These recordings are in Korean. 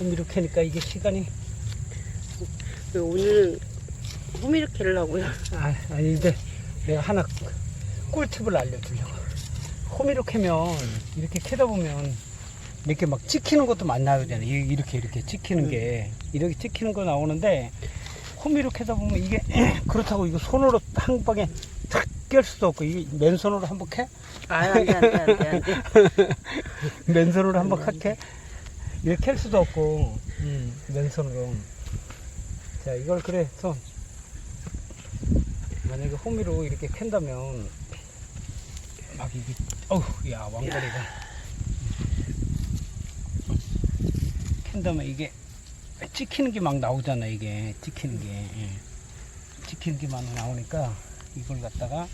호미로 캐니까 이게 시간이 왜 오늘은 호미를 캐려고요. 아, 아닌데 내가 하나 꿀팁을 알려주려고. 호미로 캐면 이렇게 캐다 보면 이렇게 막 찍히는 것도 나오잖아요. 이- 이렇게 이렇게 찍히는 게 이렇게 찍히는 거 나오는데 호미로 캐다 보면 이게 그렇다고 이거 손으로 한 방에 탁 깰 수도 없고 이게 맨손으로 한번 캐? 아, 안 돼, 안 돼, 안 돼, 안 돼. 맨손으로 한번 칵해? 이렇게 캘 수도 없고, 음, 맨손으로. 자, 이걸 그래서, 만약에 호미로 이렇게 캔다면, 막 이게, 어우, 야, 왕거리가. 캔다면 이게, 찍히는 게 막 나오잖아, 이게. 찍히는 게. 예. 찍히는 게 막 나오니까, 이걸 갖다가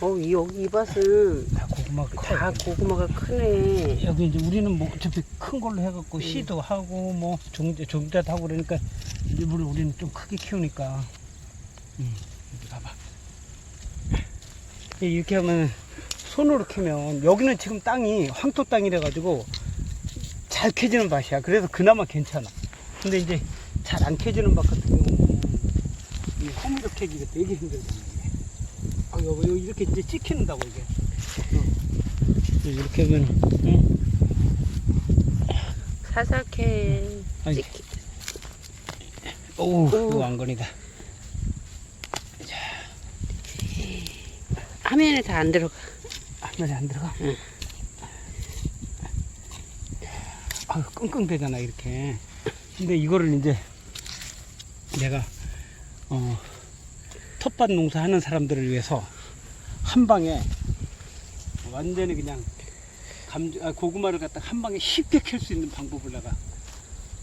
어, 이, 여기 이 밭은 다 고구마 다다 고구마가 크네. 여기 이제 우리는 뭐 어차피 큰 걸로 해갖고 씨도 하고 뭐 종자 종자도 하고 그러니까 일부러 우리는 좀 크게 키우니까 음, 여기 봐봐 이렇게 하면 손으로 캐면 여기는 지금 땅이 황토 땅이라 가지고 잘 캐지는 밭이야 그래서 그나마 괜찮아 근데 이제 잘 안 캐지는 밭 같은 경우는 이 호미로 캐기가 되게 이게. 아 여기 이렇게 이제 찍히는다고 이게 어. 이렇게 하면 응? 캐. 아니. 오우 오. 이거 왕건이다 화면에 다 안 들어가. 화면에 안 들어가 응. 아유 끙끙대잖아 이렇게 근데 이거를 이제 내가 어 텃밭 농사 하는 사람들을 위해서 한 방에 완전히 그냥 감, 아, 고구마를 갖다 한 방에 쉽게 캘 수 있는 방법을 내가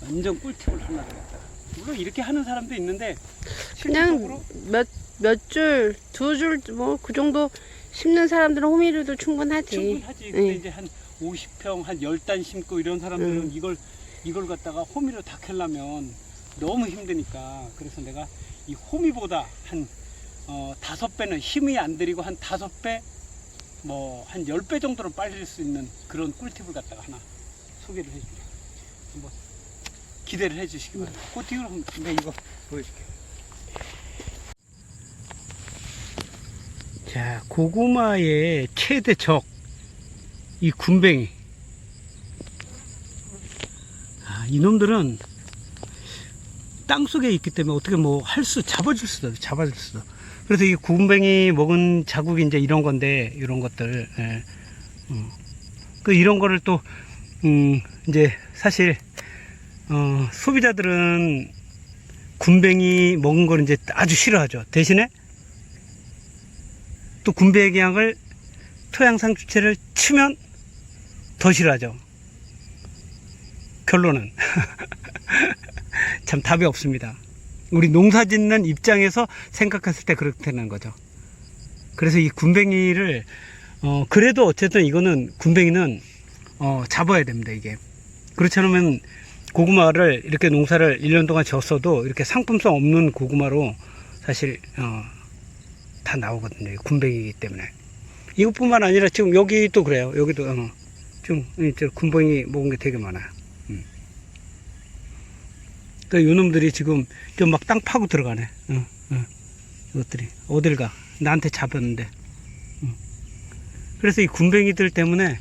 완전 꿀팁을 하나 드렸다 물론 이렇게 하는 사람도 있는데 그냥 몇, 몇 줄, 두 줄, 뭐, 그 정도 심는 사람들은 호미로도 충분하지. 충분하지. 근데 응. 이제 한 50평, 한 10단 심고 이런 사람들은 응. 이걸, 이걸 갖다가 호미로 다 캐려면 너무 힘드니까. 그래서 내가 이 호미보다 한, 어, 다섯 배는 힘이 안 들이고 한 다섯 배, 뭐, 한열배 정도로 빨릴 수 있는 그런 꿀팁을 갖다가 하나 소개를 해줄게. 한번 기대를 해주시기 바랍니다. 그 뒤로 한번 내가 이거 보여줄게. 자, 고구마의 최대 적, 이 군뱅이. 아, 이놈들은 땅 속에 있기 때문에 어떻게 뭐 할 수, 잡아줄 수도. 잡아줄 수도. 그래서 이 군뱅이 먹은 자국이 이제 이런 건데, 이런 것들. 예. 음. 그 이런 거를 또, 음, 이제 사실, 어, 소비자들은 군뱅이 먹은 거는 이제 아주 싫어하죠. 대신에 또 군배기약을 토양상 주체를 치면 더 싫어하죠. 결론은 참 답이 없습니다. 우리 농사 짓는 입장에서 생각했을 때 그렇게 되는 거죠. 그래서 이 군뱅이를 어 그래도 어쨌든 이거는 군뱅이는 어 잡아야 됩니다 이게 그렇지 않으면 고구마를 이렇게 농사를 1년 동안 지었어도 이렇게 상품성 없는 고구마로 사실 어, 다 나오거든요. 이 군뱅이기 때문에. 이것뿐만 아니라 지금 여기도 그래요. 여기도 어, 지금 이제 군뱅이 먹은 게 되게 많아요. 음. 또 이놈들이 지금 좀 막 땅 파고 들어가네. 어, 어. 이것들이 어딜 가? 나한테 잡았는데. 음. 그래서 이 군뱅이들 때문에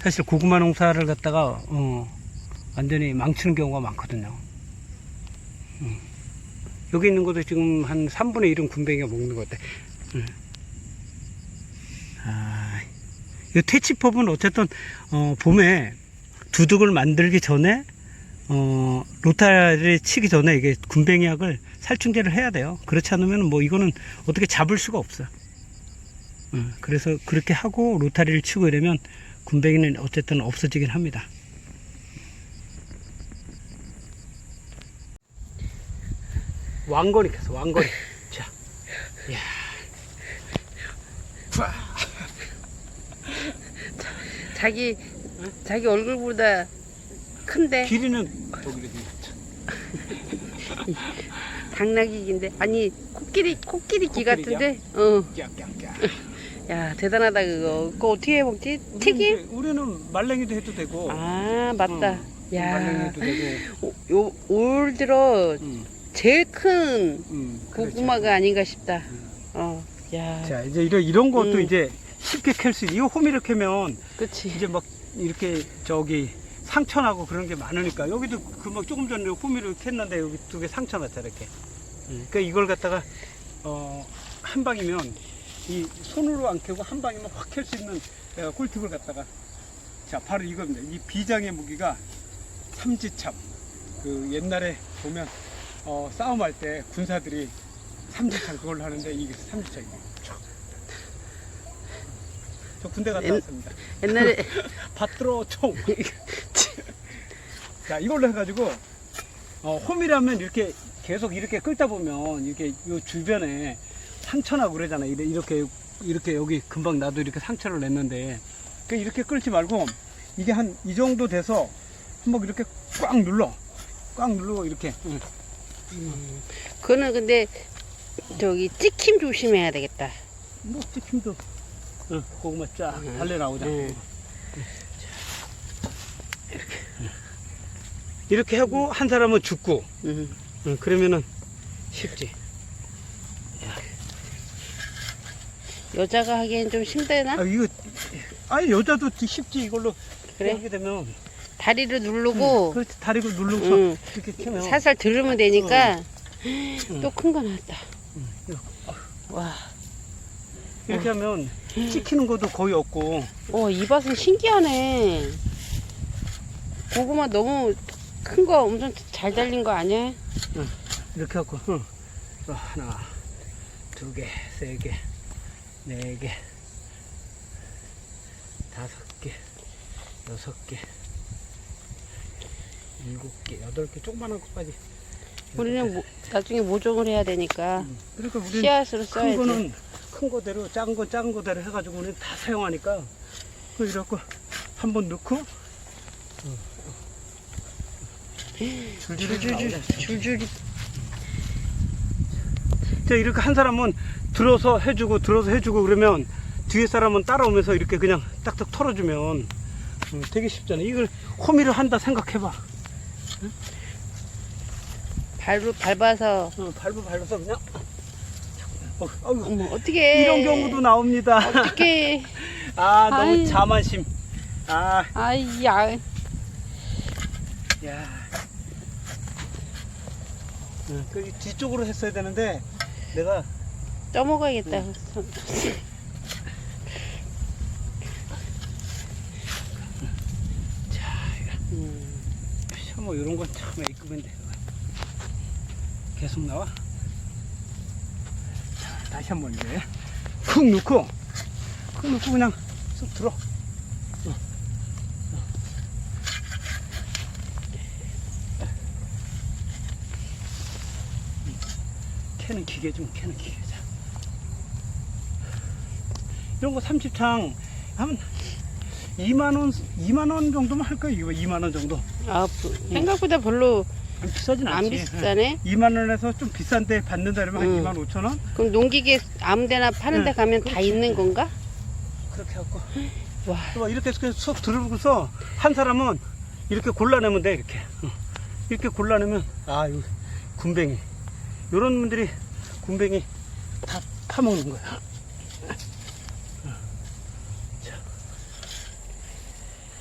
사실 고구마 농사를 갖다가 어, 완전히 망치는 경우가 많거든요. 음. 여기 있는 것도 지금 한 3분의 1은 군뱅이가 먹는 것 같아. 음. 아, 이 퇴치법은 어쨌든, 어, 봄에 두둑을 만들기 전에, 어, 로타를 치기 전에 이게 군뱅이약을 살충제를 해야 돼요. 그렇지 않으면 뭐 이거는 어떻게 잡을 수가 없어요. 음, 그래서 그렇게 하고 로타리를 치고 이러면 군뱅이는 어쨌든 없어지긴 합니다. 왕건이 켰어, 왕건이. 자, 야. 자기, 자기 얼굴보다 큰데, 길이는 저기를 당나귀인데. 아니, 코끼리, 코끼리 귀 코끼리죠? 같은데? 어. 깍깍깍. 야, 대단하다, 그거. 그거 어떻게 해 먹지? 튀김? 우리는, 말랭이도 해도 되고. 아, 맞다. 어, 야. 말랭이도 되고. 오- 요, 올 들어 음, 제일 큰 음, 그렇죠. 고구마가 아닌가 싶다. 어, 야, 자 이제 이런 이런 것도 음. 이제 쉽게 캘 수 있는. 이 호미를 캐면 그치. 이제 막 이렇게 저기 상처나고 그런 게 많으니까 여기도 그막 조금 전에 호미를 캤는데 여기 두 개 상처 났다 이렇게. 음, 그러니까 이걸 갖다가 어, 한 방이면 이 손으로 안 캐고 한 방이면 확 캘 수 있는 내가 꿀팁을 갖다가 자 바로 이겁니다. 이 비장의 무기가 삼지참. 그 옛날에 보면 어, 싸움할 때 군사들이 삼지참 그걸로 하는데 이게 삼지참이에요. 저 군대 갔다 옛- 왔습니다. 옛날에 받들어 총. 자 이걸로 해가지고 어, 홈이라면 이렇게 계속 이렇게 끌다 보면 이렇게 요 주변에 상처나고 그러잖아요. 이래- 이렇게 이렇게 여기 금방 나도 이렇게 상처를 냈는데 그 이렇게 끌지 말고 이게 한 이 정도 돼서 한번 이렇게 꽉 눌러 꽉 누르고 이렇게 응. 그거는 근데 저기 찍힘 조심해야 되겠다. 뭐 찍힘도 응, 고구마 쫙 응. 달래 나오잖아. 응. 이렇게 하고 한 사람은 죽고 음. 응, 그러면은 쉽지. 여자가 하기엔 좀 힘드나? 아 이거 아니 여자도 쉽지 이걸로 그래? 하게 되면 다리를 누르고 그렇지 다리고 누르고 응. 이렇게 캐면 살살 들으면 되니까 응. 또큰 거 나왔다. 응. 와, 이렇게 하면 찍히는 것도 거의 없고 어, 이 밭은 신기하네. 고구마 너무 큰 거 엄청 잘 달린 거 아니야? 이렇게 하고 응. 또 하나 두개세 개 네 개 다섯 개 여섯 개 일곱 개 여덟 개 조그만한 것까지 우리는 모- 나중에 모종을 해야 되니까 응. 그러니까 우리는 씨앗으로 큰 써야지. 거는 큰 거대로 작은 건 작은 거대로 해가지고 우리는 다 사용하니까 그 이렇게 한번 넣고 줄줄이 줄줄이 자, 이렇게 한 사람은 들어서 해주고 들어서 해주고 그러면 뒤에 사람은 따라오면서 이렇게 그냥 딱딱 털어주면 음, 되게 쉽잖아. 이걸 호미를 한다 생각해봐. 발로 밟아서 어, 밟아 밟아서 그냥. 어, 어머 어떻게 이런 경우도 나옵니다. 어떻게 아 너무 아이. 자만심. 아, 아이야 야. 응, 그 뒤쪽으로 했어야 되는데 내가 떠먹어야겠다. 음. 뭐 이런 건참 A급인데 계속 나와 자 다시 한번 이제 쿡 넣고 쿡 넣고 그냥 쑥 들어. 캐는 기계 좀 캐는 기계 자 이런 거 30창 하면 2만원 2만원 정도면 할까요? 이거 2만원 정도 아 부- 생각보다 별로 안 비싸진 않지 안 비싸네. 2만 원에서 좀 비싼데 받는다 그러면 음. 한 2만 5천 원? 그럼 농기계 아무데나 파는 데 응, 가면 다 그렇지. 있는 건가? 그렇게 하고 와 또 이렇게 해서 쏙 들어보고서 한 사람은 이렇게 골라내면 돼 이렇게 어. 이렇게 골라내면 아 이거 군뱅이 이런 분들이 군뱅이 다 파먹는 거야.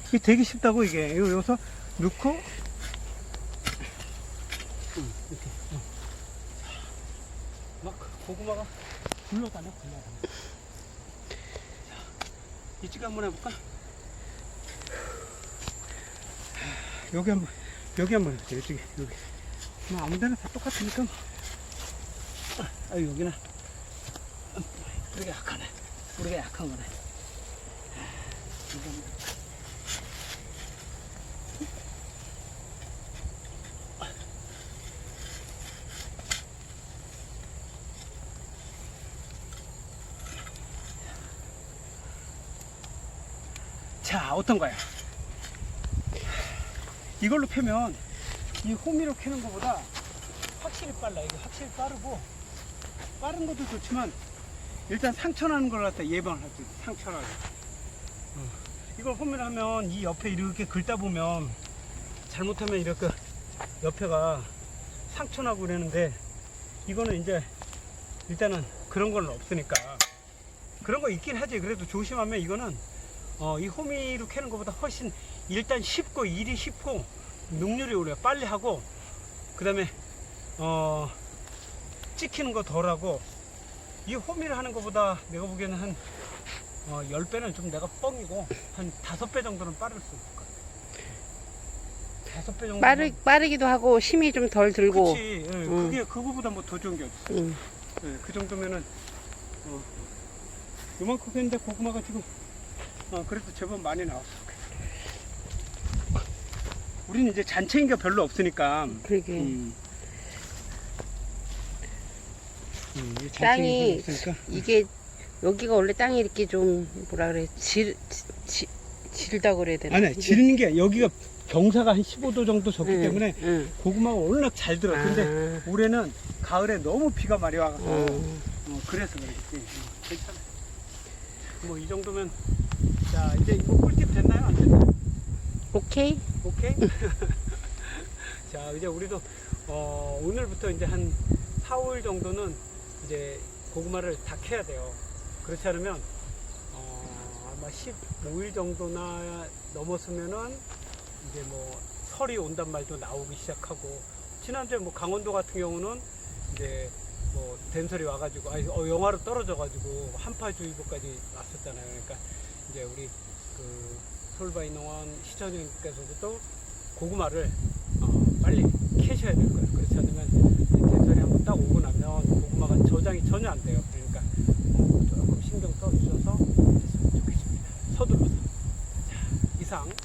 이게 되게 쉽다고 이게 요- 여기서 넣고 응, 이렇게 어. 막 고구마가 굴러다녀 굴러다녀. 이쪽 한번 해볼까? 여기 한번 여기 한번 해보세요 이쪽에 여기. 뭐 아무 데나 다 똑같으니까. 아 여기는 우리가 약하네. 우리가 약한 거네. 여기 한번 어떤 거야 이걸로 패면 이 호미로 캐는 것보다 확실히 빨라 이게 확실히 빠르고 빠른 것도 좋지만 일단 상처 나는 걸 갖다 예방할 수 있어 상처 나는 거. 어. 이걸 호미로 하면 이 옆에 이렇게 긁다 보면 잘못하면 이렇게 옆에가 상처나고 그러는데 이거는 이제 일단은 그런 건 없으니까 그런 거 있긴 하지 그래도 조심하면 이거는 어, 이 호미로 캐는 것보다 훨씬 일단 쉽고 일이 쉽고 능률이 오래 빨리 하고 그 다음에 어 찍히는 거 덜하고 이 호미를 하는 것보다 내가 보기에는 한 어, 10배는 좀 내가 뻥이고 한 5배 정도는 빠를 수 있을 것 같아 5배 정도 빠르, 빠르기도 하고 힘이 좀 덜 들고. 그치 예, 음. 그게 그거보다 뭐 더 좋은 게 어딨어 응. 예, 그 정도면은 어, 요만큼 했는데 고구마가 지금 어, 그래도 제법 많이 나왔어 우리는 이제 잔챙이가 별로 없으니까 그러게. 음. 음, 이 땅이 잔챙이가 없으니까 이게 여기가 원래 땅이 이렇게 좀 뭐라 그래 질, 지, 질다 그래야 되나? 아니 이게- 지르는 게 여기가 경사가 한 15도 정도 졌기 응, 때문에 응. 고구마가 워낙 잘 들어 근데 아, 올해는 가을에 너무 비가 많이 와가지고 어. 어, 그래서 그렇지. 어, 괜찮아. 뭐 이 정도면 자 이제 이거 꿀팁 됐나요? 안 됐나요? 오케이. 오케이. 자 이제 우리도 어, 오늘부터 이제 한 4, 5일 정도는 이제 고구마를 다 캐야 돼요. 그렇지 않으면 어, 아마 15일 정도나 넘었으면은 이제 뭐 설이 온단 말도 나오기 시작하고 지난주에 뭐 강원도 같은 경우는 이제 뭐 된설이 와가지고 아니 어, 영하로 떨어져가지고 한파주의보까지 왔었잖아요. 그러니까 이제 우리 그 서울바이 농원 시청님께서도 또 고구마를 어, 빨리 캐셔야 될 거예요. 그렇지 않으면 된설이 한번 딱 오고 나면 고구마가 저장이 전혀 안 돼요. 그러니까 어, 조금 신경 써주셔서 했으면 좋겠습니다. 서둘러서. 자, 이상 솔바이